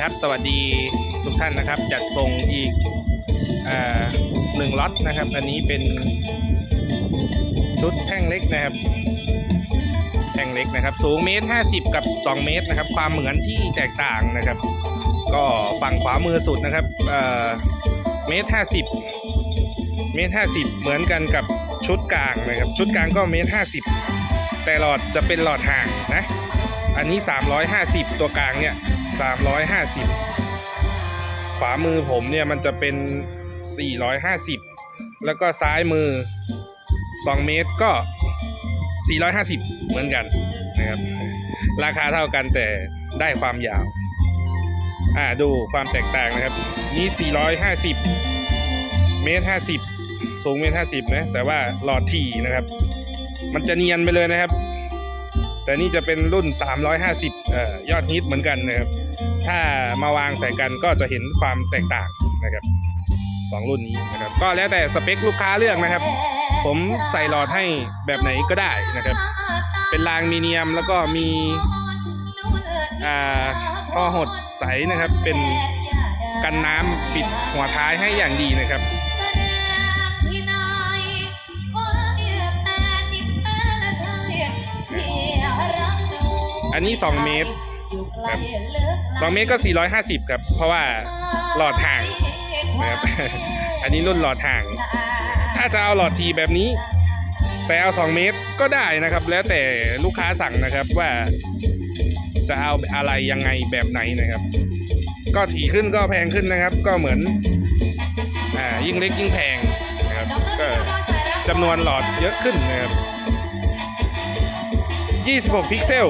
ครับ สวัสดีทุกท่านนะครับ จัดส่งอีกอหนึ่งล็อตนะครับ อันนี้เป็นชุดแท่งเล็กนะครับ แท่งเล็กนะครับ สูงเมตรห้าสิบกับ2เมตรนะครับ ความเหมือนที่แตกต่างนะครับ ก็ฝั่งขวามือสุดนะครับเอ่อเมตรห้าสิบเมตรห้าสิบเหมือนกันกับชุดกลางนะครับ ชุดกลางก็เมตรห้าสิบแต่หลอดจะเป็นหลอดห่างนะ อันนี้ 350 ตัวกลางเนี่ย 350 ขวามือผมเนี่ยมันจะเป็น 450 แล้วก็ซ้ายมือ 2 เมตรก็ 450 เหมือนกันนะครับราคาเท่ากันแต่ได้ความยาว อ่าดูความแตกต่างนะครับ นี่ 450 เมตร 50 สูงเมตร 50 นะ แต่ว่าหลอดถี่นะครับ มันจะเนียนไปเลยนะครับ แต่นี่จะเป็นรุ่น 350เอ่อยอดฮิตเหมือนกันนะครับ ถ้ามาวางใส่กันก็จะเห็นความแตกต่างนะครับสองรุ่นนี้นะครับ ก็แล้วแต่สเปคลูกค้าเลือกนะครับ ผมใส่หลอดให้แบบไหนก็ได้นะครับ เป็นรางมีเนียมแล้วก็มีอ่าข้อหดใสนะครับ เป็นกันน้ำปิดหัวท้ายให้อย่างดีนะครับอันนี้ 2 เมตร ครับ2เมตรก็ 450 ครับ เพราะว่าหลอดห่างนะครับอันนี้รุ่นหลอดห่าง ถ้าจะเอาหลอดทีแบบนี้ แต่เอา 2 เมตรก็ได้นะครับ แล้วแต่ลูกค้าสั่งนะครับว่าจะเอาอะไรยังไงแบบไหนนะครับ ก็ถี่ขึ้นก็แพงขึ้นนะครับ ก็เหมือนอ่ายิ่งเล็กยิ่งแพงนะครับ ก็จำนวนหลอดเยอะขึ้นนะครับ 26 พิกเซล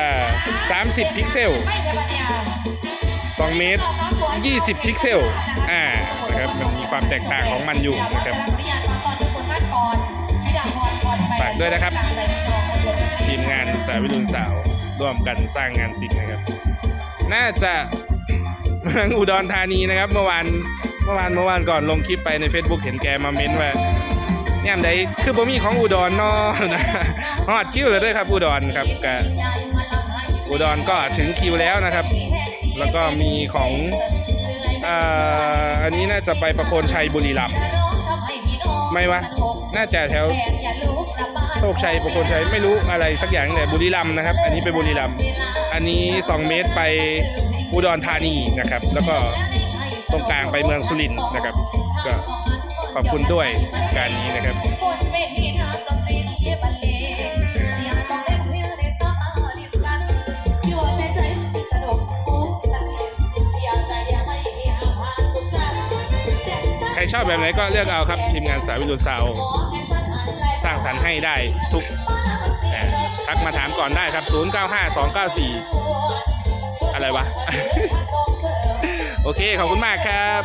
อ่า30พิกเซล2เมตร20พิกเซลอ่านะครับมันมีความแตกต่างของมันอยู่นะครับฝากด้วยนะครับ ทีมงานสาวิรุณสาวร่วมกันสร้างงานศิลป์นะครับ น่าจะเมืองอุดรธานีนะครับ เมื่อวานเมื่อวานเมื่อวานก่อนลงคลิปไปใน Facebook เห็นแกมาเม้นว่าย่มใดคือบ่มีของอุดรเนอนะฮอดคิวเลยด้วยครับอุดรครับกบ อุดรก็ถึงคิวแล้วนะครับ แล้วก็มีของอ่าอันนี้น่าจะไปประโคนชัยบุรีรัมย์ไม่วะน่าจะแถวโชคชัยประโคนชัยไม่รู้อะไรสักอย่างแต่บุรีรัมย์นะครับ อันนี้ไปบุรีรัมย์อันนี้ 2 เมตรไปอุดรธานีนะครับ แล้วก็ตรงกลางไปเมืองสุรินทร์นะครับ ก็ขอบคุณด้วยการนี้นะครับ ชอบแบบไหนก็เลือกเอาครับ ทีมงานสายวิรุณซาวสร้างสรรค์ให้ได้ทุกทักมาถามก่อนได้ครับ 095294 อะไรวะ โอเค ขอบคุณมากครับ